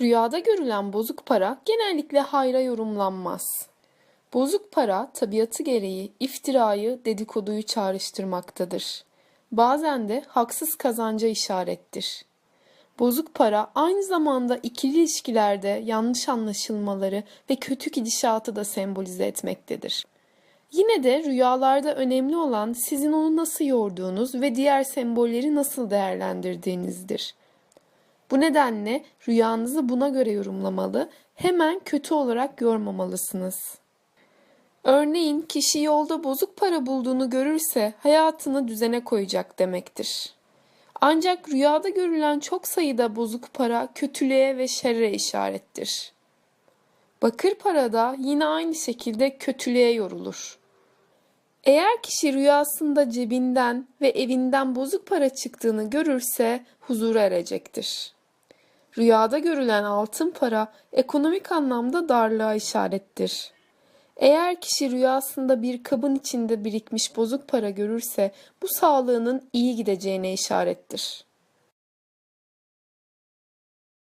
Rüyada görülen bozuk para genellikle hayra yorumlanmaz. Bozuk para tabiatı gereği iftirayı, dedikoduyu çağrıştırmaktadır. Bazen de haksız kazanca işarettir. Bozuk para aynı zamanda ikili ilişkilerde yanlış anlaşılmaları ve kötü gidişatı da sembolize etmektedir. Yine de rüyalarda önemli olan sizin onu nasıl yorduğunuz ve diğer sembolleri nasıl değerlendirdiğinizdir. Bu nedenle rüyanızı buna göre yorumlamalı, hemen kötü olarak yormamalısınız. Örneğin kişi yolda bozuk para bulduğunu görürse hayatını düzene koyacak demektir. Ancak rüyada görülen çok sayıda bozuk para kötülüğe ve şerre işarettir. Bakır para da yine aynı şekilde kötülüğe yorulur. Eğer kişi rüyasında cebinden ve evinden bozuk para çıktığını görürse huzura erecektir. Rüyada görülen altın para ekonomik anlamda darlığa işarettir. Eğer kişi rüyasında bir kabın içinde birikmiş bozuk para görürse bu sağlığının iyi gideceğine işarettir.